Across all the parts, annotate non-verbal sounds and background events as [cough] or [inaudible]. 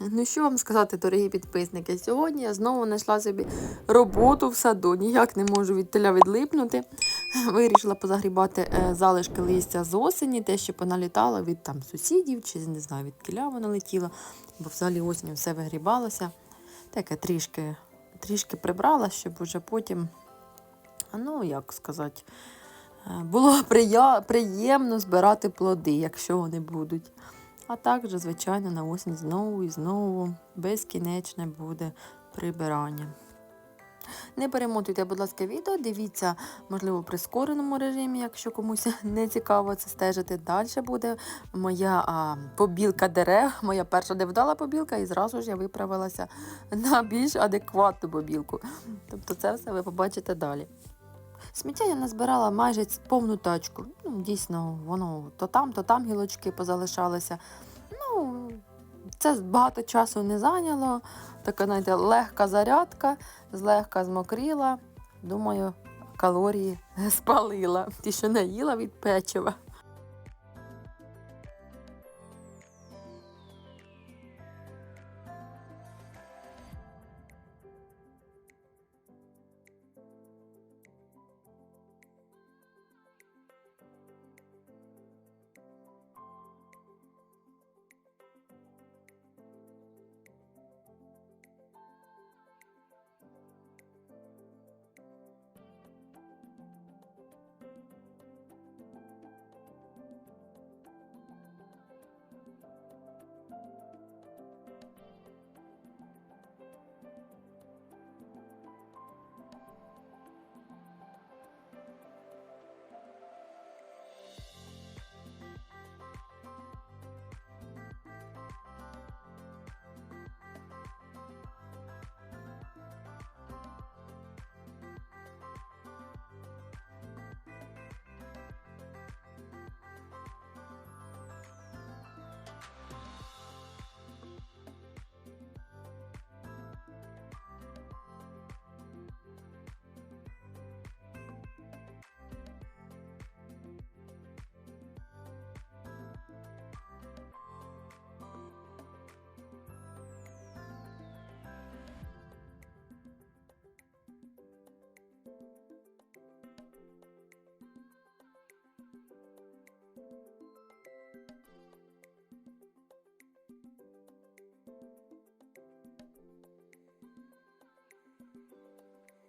Ну, що вам сказати, дорогі підписники? Сьогодні я знову знайшла собі роботу в саду. Ніяк не можу від теля відлипнути. Вирішила позагрібати е, залишки листя з осені, те, що поналітало від там сусідів, чи не знаю, від кіля воно летіло, бо взагалі осінь все вигрібалося. Таке трішки, трішки прибрала, щоб уже потім, ну як сказати, е, було приємно збирати плоди, якщо вони будуть. А також, звичайно, на осінь знову і знову безкінечне буде прибирання. Не перемотуйте, будь ласка, відео, дивіться, можливо, в прискореному режимі, якщо комусь [laughs] не цікаво це стежити. Далі буде моя а, побілка дерев, моя перша невдала побілка, і зразу ж я виправилася на більш адекватну побілку. Тобто це все ви побачите далі. Сміття я назбирала майже повну тачку. Ну, дійсно, воно то там, то там гілочки позалишалися. Ну, це багато часу не зайняло. Така, знаєте, легка зарядка, злегка змокріла. Думаю, калорії [laughs] спалила. Ті, що не їла від печива.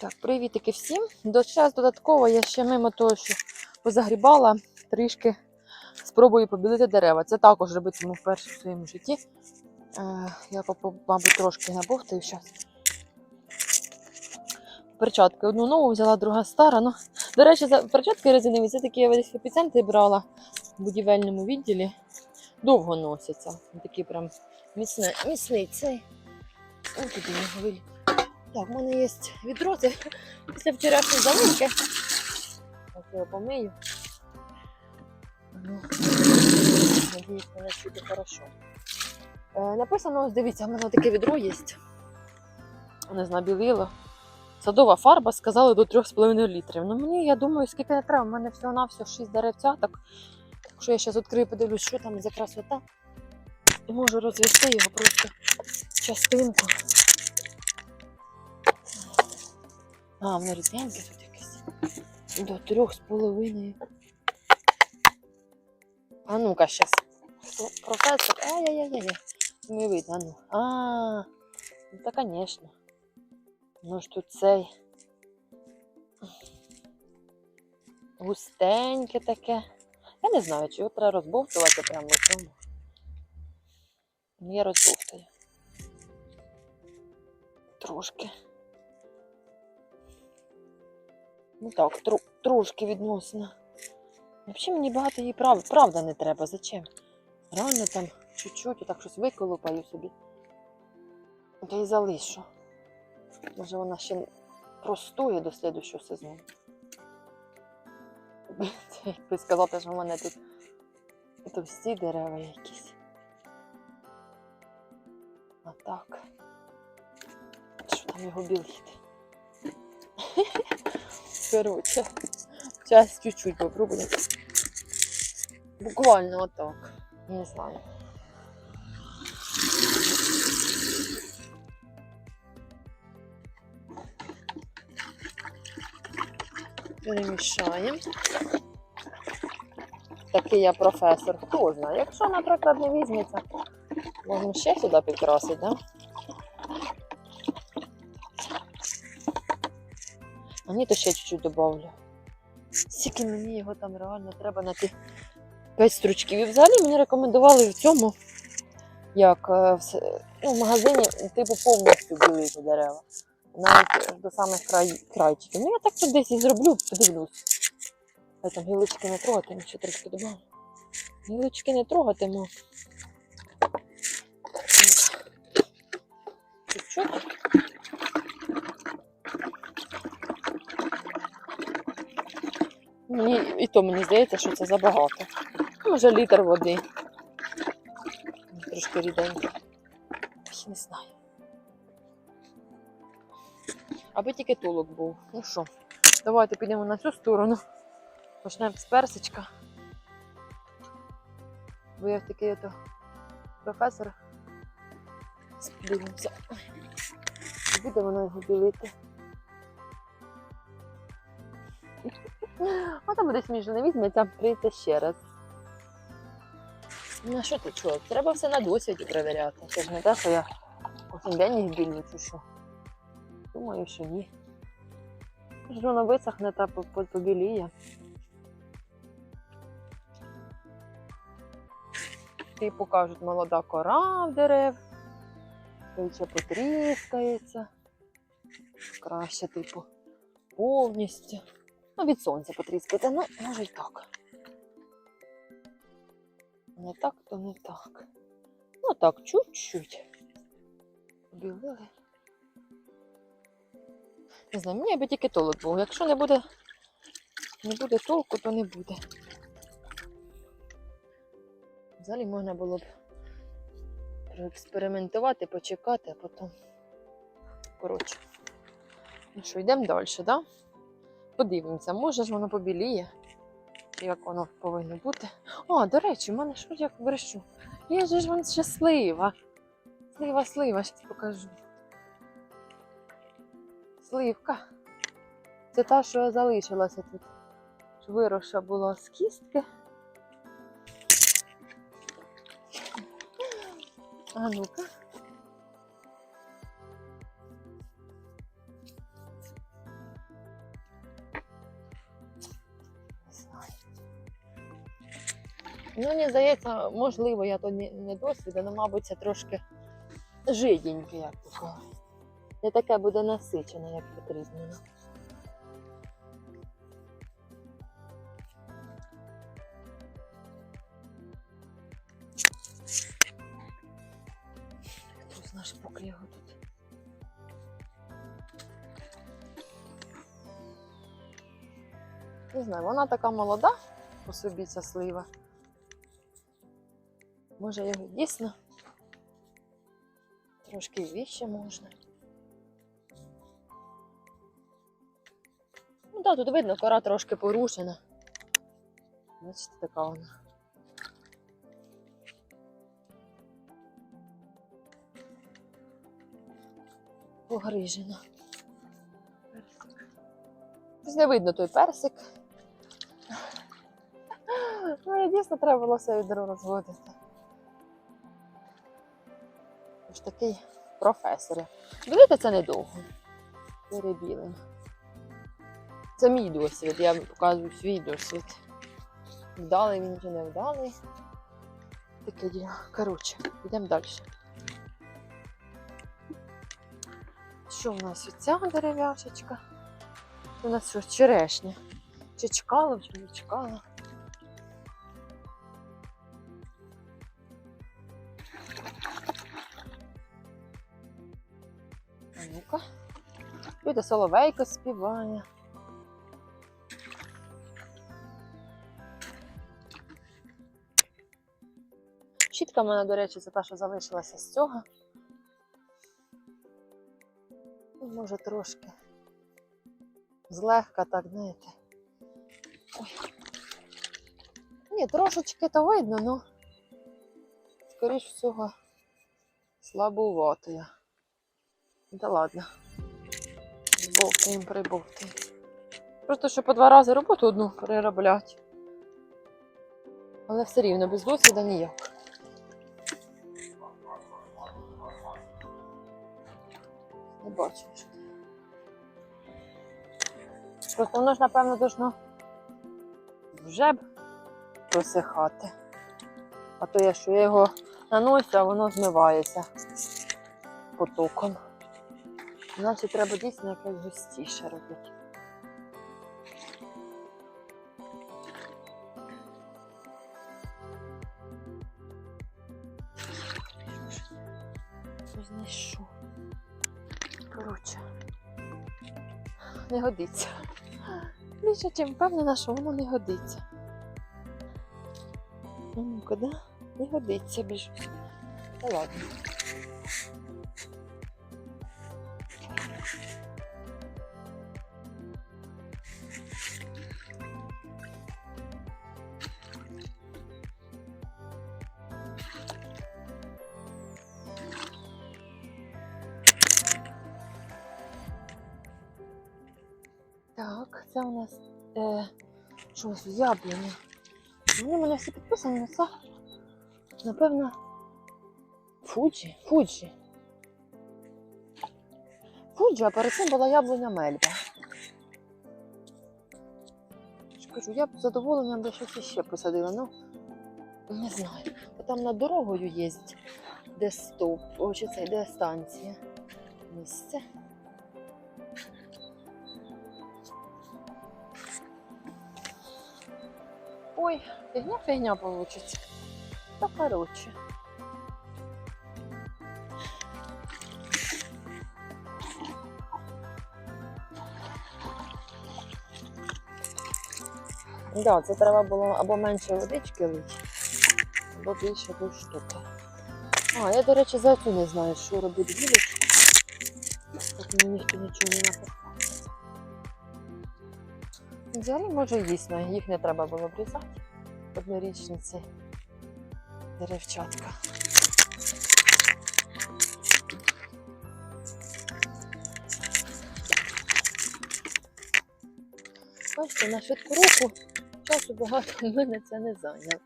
Так, привітики всім. До час додатково я ще мимо того, що позагрібала, трішки спробую побілити дерева. Це також робитиму вперше в своєму житті. Е, я, мабуть, трошки набовтаю зараз. Перчатки. Одну нову взяла, друга стара. Ну, до речі, за перчатки резинові, це такі я в епіцентрі брала в будівельному відділі. Довго носяться. Такі прям міцне, міцний цей. Ось туди виліз. Так, в мене є відро, після вчорашньої заливки. Так, я помию. Ну. Надіюсь, мене чути хорошо. Е, написано, ось дивіться, в мене таке відро є. Не знаю, білило. Садова фарба сказали до 3,5 літрів. Ну мені, я думаю, скільки не треба. У мене всього на всього 6 деревцяток. Так що я зараз відкрию, подивлюсь, що там за красота. І можу розвести його просто частинку. А, в рідненьке тут якесь. До трьох з половиною. А ну-ка, щас. Професор? Ай-яй-яй-яй. Не видно, а ну. А, ну та, конечно. Ну ж тут цей. Густеньке таке. Я не знаю, чи його треба розбовтувати прямо в цьому. Ну, я розбовтаю. Трошки. Ну так, тру, трошки відносно. Взагалі мені багато її прав, правда не треба. Зачем? Реально там чуть-чуть, так щось виколупаю собі. Та й залишу. Може вона ще простоє до слідущого сезону. [laughs] Якби сказати, що в мене тут товсті дерева якісь. А так. Що там його білити? [laughs] Коротше, зараз чуть-чуть попробую. Буквально отак. Не знаю. Перемішаємо. Такий я професор. Хто знає? Якщо, наприклад, не візьметься, можна ще сюди підкрасити, да? А ні, то ще чуть-чуть добавлю. Скільки мені його там реально треба на ті 5 стручків. І взагалі мені рекомендували в цьому, як е, в, ну, в магазині, типу повністю білити дерева. Навіть е, до самих край, крайчиків. Ну я так тут десь і зроблю, подивлюсь. Хай там гілочки не трогатиму, ще трошки добавлю. Гілочки не трогатиму. Чуть-чуть. Мені, і то мені здається, що це забагато. Може літр води. Трошки ріденько. Не знаю. Аби тільки толок був. Ну що, давайте підемо на цю сторону. Почнемо з персичка. Бо я такий ото професор. Дивимося. Буде воно його білити. А там буде смішно, не візьметься, прийти ще раз. Ну, що ти чого? Треба все на досвіді перевіряти. Це ж не те, що я кожен день їх що. Думаю, що ні. Ж воно висохне та по- по- побіліє. Типу кажуть, молода кора в дерев, ще потріскається. Краще, типу, повністю. Ну, від сонця потріскати, ну, може й так. Не так, то не так. Ну так, чуть-чуть. Білили. Не знаю, мені аби тільки толок був. Якщо не буде, не буде толку, то не буде. Взагалі можна було б проекспериментувати, почекати, а потім. Коротше. Ну що, йдемо далі, так? Да? Подивимося, може ж воно побіліє, як воно повинно бути. О, до речі, в мене що як брешу. Я же ж вон щаслива. Слива, слива, зараз покажу. Сливка. Це та, що залишилася тут. Що Виросша була з кістки. А ну-ка. Мені здається, можливо, я то не, досвід, але, мабуть, це трошки жиденьке, як то. Не таке буде насичене, як потрібно. Хто знає, поки його тут. Не знаю, вона така молода по собі ця слива. Може його дійсно трошки віще можна. Ну так, тут видно, кора трошки порушена. Бачите, така вона. Погрижена. Персик. Не видно той персик. Ну, і дійсно треба було все відро розводити. Ось такий професор. Видите, це недовго. Перебілено. Це мій досвід, я показую свій досвід. Вдалий він чи не вдалий. Таке діло. Коротше, йдемо далі. Що в нас оця дерев'яшечка? У нас що, черешня? Чи чекала, чи не чекала? Люди соловейко співає. Щітка в мене, до речі, це та, що залишилася з цього. Ну, Може трошки злегка так, знаєте. Ой. Ні, трошечки то видно, ну скоріш всього слабувато я. Та ладно. Збовтаємо, прибовтаємо. Просто що по два рази роботу одну перероблять. Але все рівно без досвіду ніяк. Не бачу. Просто воно ж, напевно, должно вже б просихати. А то я що я його нанося, а воно змивається потоком. Значить, треба дійсно якесь густіше робити. Знайшов. Коротше, не годиться. Більше чим впевнена, що воно не годиться. Ну, куди? Не годиться більше. Та ладно. Так, це у нас е, що яблуня. Вони мене всі підписані, але це, напевно, Фуджі. Фуджі. Фуджі, а перед цим була яблуня Мельба. Кажу, я б з задоволенням би щось іще посадила, ну не знаю. Бо Там над дорогою їздять, де стоп, чи це де станція. Місце. Ой, фігня фігня получиться. Та коротше. Да, це треба було або менше водички лити, або більше ту штуки. А, я, до речі, за цю не знаю, що робити гілочку. Так мені ніхто нічого не написав. Взагалі, може, дійсно, їх не треба було обрізати. Однорічниці деревчатка. Бачите, на швидку руку часу багато в [laughs] мене це не зайняло.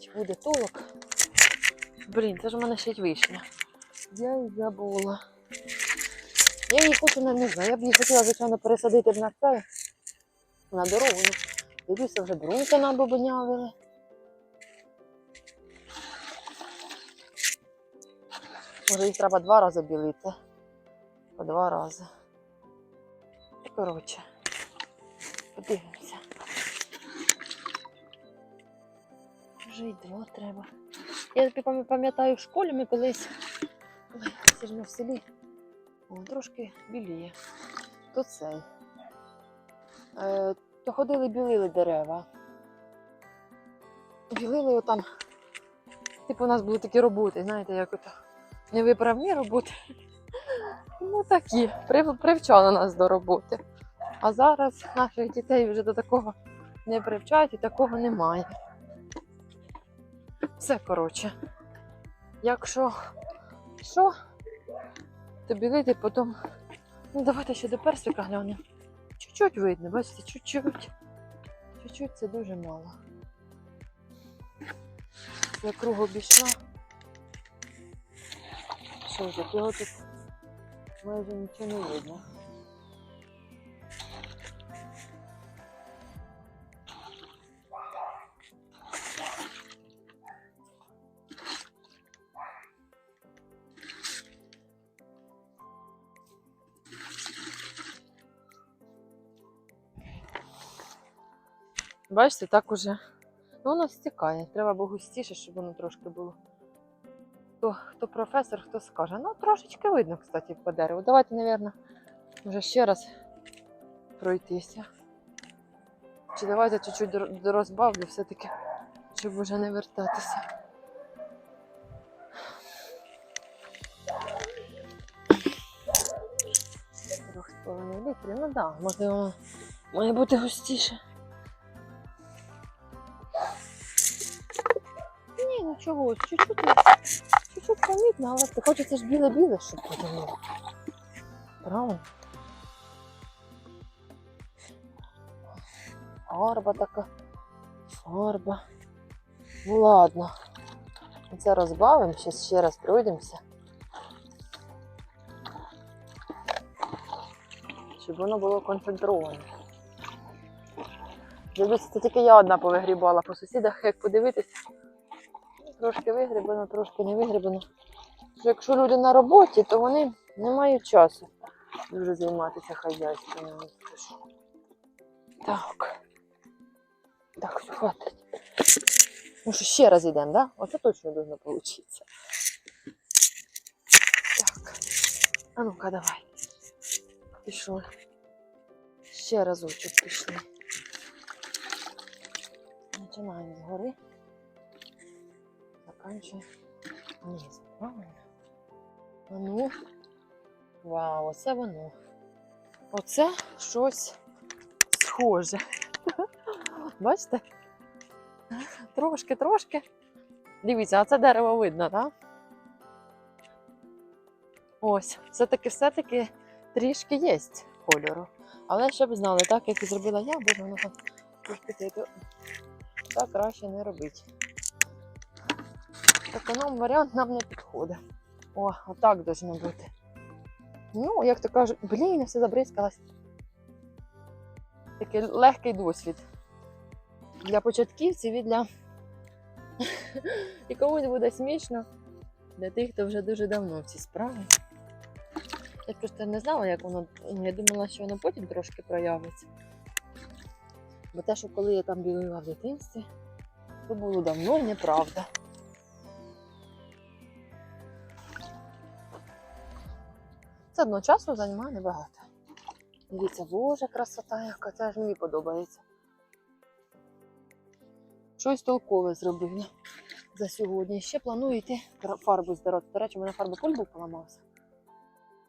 Чи буде толок? Блін, це ж у мене ще й вишня. Я й забула. Я її хочу на не знаю. Я б її хотіла, звичайно, пересадити на це, на дорогу. Дивлюся, вже бруньки набобонявили. Може, їх треба два рази білити. По два рази. Коротше, подивимося. Вже й два треба. Я пам'ятаю в школі ми колись. Це ж ми в селі. О, трошки біліє. То цей. Е, То ходили, білили дерева. Білили отам. Типу, у нас були такі роботи, знаєте, як ото невиправні роботи. [laughs] Ну такі, прив- привчали нас до роботи. А зараз наших дітей вже до такого не привчають і такого немає. Все коротше. Якщо що, то білити потім. Ну, давайте ще до персика глянемо. Чуть-чуть видно, бачите, чуть-чуть. Чуть-чуть це дуже мало. Я круг обійшла. Що ж, його тут майже нічого не видно. Бачите, так уже. Ну, воно стікає. Треба було густіше, щоб воно трошки було. Хто, хто професор, хто скаже. Ну, трошечки видно, кстати, по дереву. Давайте, мабуть, вже ще раз пройтися. Чи давайте чуть-чуть дорозбавлю все-таки, щоб вже не вертатися. Трьох літрів. Ну так, да, можливо, має бути густіше. Нічого, чуть-чуть, чуть-чуть помітно, але ти хочеться ж біле-біле, щоб було. Правильно? Фарба така. Фарба. Ну ладно. Це розбавимо, ще, ще раз пройдемося. Щоб воно було концентроване. Дивіться, це тільки я одна повигрібала по сусідах, як подивитися. Трошки вигрібано, трошки не вигрібано. Що Якщо люди на роботі, то вони не мають часу дуже займатися хазяйством. Так. Так, все, хватить. Ну що, ще раз йдемо, да? Оце точно должно получиться. Так. А ну-ка, давай. Пішли. Ще разочок пішли. Починаємо згори. Заканчуємо вниз. Правильно? А ну. Вау, оце воно. Оце щось схоже. [laughs] Бачите? Трошки, трошки. Дивіться, а це дерево видно, так? Ось, все-таки, все-таки трішки є кольору. Але щоб знали, так як і зробила я, бо воно трошки так краще не робити. Економ варіант нам не підходить. О, отак должно бути. Ну, як то кажуть, блін, все забризкалась. Такий легкий досвід. Для початківців і для. [laughs] і комусь буде смішно для тих, хто вже дуже давно в цій справі. Я просто не знала, як воно. Я думала, що воно потім трошки проявиться. Бо те, що коли я там білила в дитинстві, то було давно і неправда. Це одно часу займає небагато. Дивіться, боже, красота, яка це ж мені подобається. Щось толкове зробили за сьогодні. Ще планую йти фарбу здирати. До речі, у мене фарбопуль був поламався.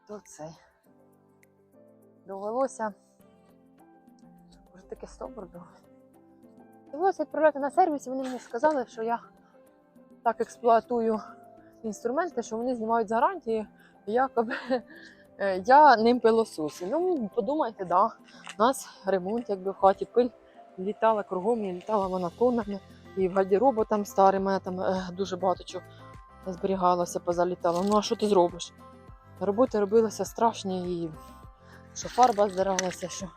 То цей. Довелося. Вже таке стовбур був. Довелося відправляти на сервіс, і вони мені сказали, що я так експлуатую інструменти, що вони знімають з гарантії, якоби я ним пилососю. Ну, подумайте, да. У нас ремонт, якби в хаті пиль літала кругом, і літала вона тоннами. І в гардеробу там старий, мене там е, дуже багато чого зберігалося, позалітало. Ну а що ти зробиш? Роботи робилися страшні, і що фарба здиралася, що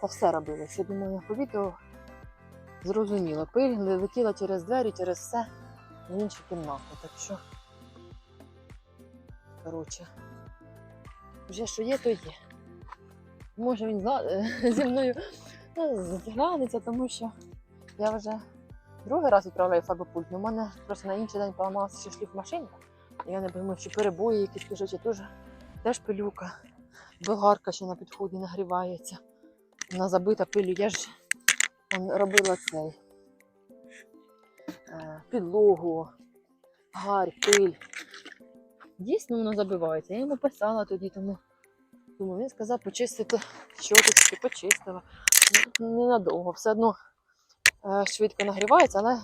та все робилося. Я думаю, по відео зрозуміло. Пиль летіла через двері, через все в іншу кімнату. Так що, коротше, вже що є, то є. Може він [laughs] зі мною ну, зглянеться, тому що я вже другий раз відправляю фарбопульт, але у мене просто на інший день поламалася ще шліф машинка. Я не пойму, чи перебої якісь кажуть, чи теж, теж пилюка. Болгарка ще на підході нагрівається. Вона забита пилю. Я ж робила цей е, підлогу, гарь, пиль. Дійсно воно забивається. Я йому писала тоді, тому, тому він сказав почистити щоточки, почистила. Ну, Ненадовго, все одно е, швидко нагрівається, але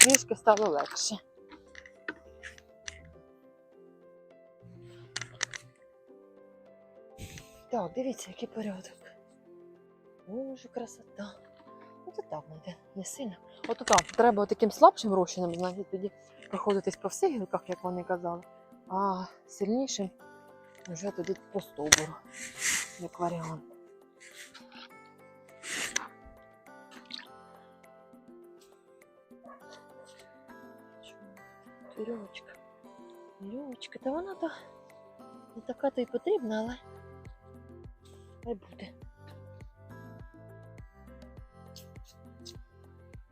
трішки стало легше. Так, дивіться, який порядок. Боже, красота. Ну це так, не, не сильно. От там треба таким слабшим розчином, знаєте, тоді проходитись по всіх гілках, як вони казали, а сильнішим вже тоді по стовбуру, як варіант. Вірьовочка. Вірьовочка, та вона то не така то й потрібна, але хай буде.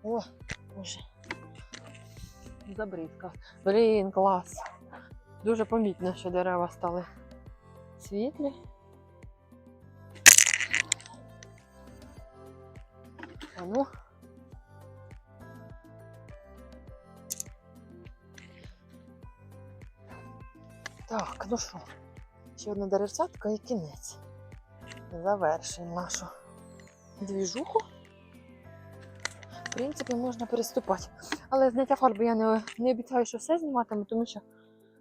О, боже. Забризка. Блін, клас. Дуже помітно, що дерева стали світлі. А ну. Так, ну що, ще одна деревцятка і кінець. Завершуємо нашу двіжуху. В принципі, можна переступати. Але зняття фарби я не, не обіцяю, що все зніматиму, тому що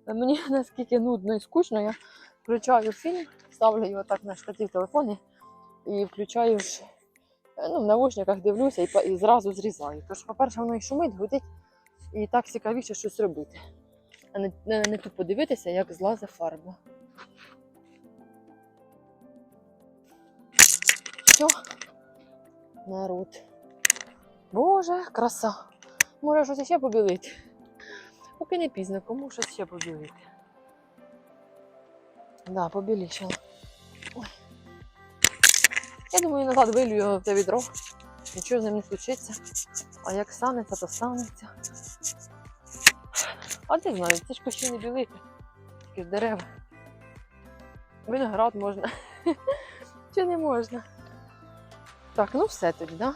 мені [laughs] наскільки нудно і скучно, я включаю фільм, ставлю його так на штатив телефоні і включаю е, ну, в навушниках дивлюся і, і зразу зрізаю. Тож, по-перше, воно і шумить, гудить, і так цікавіше щось робити. А не, не, не тупо дивитися, як злазить фарба. Все, народ. Боже, краса. Може щось ще побілити. Поки не пізно, кому щось ще побілити. Да, побілішало. Ой. Я думаю, назад його в те відро. Нічого з ним не случиться. А як станеться, то станеться. А ти знаєш, це ж кущі не білити. Тільки дерева. Виноград можна. [laughs] Чи не можна? Так, ну все тоді, да?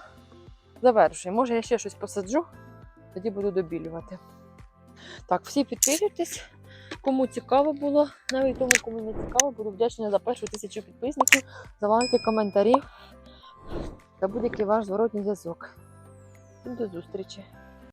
Завершуємо. Може, я ще щось посаджу, тоді буду добілювати. Так, всі підписуйтесь. Кому цікаво було, навіть тому, кому не цікаво, буду вдячна за першу тисячу підписників, за лайки, коментарі та будь-який ваш зворотній зв'язок. До зустрічі!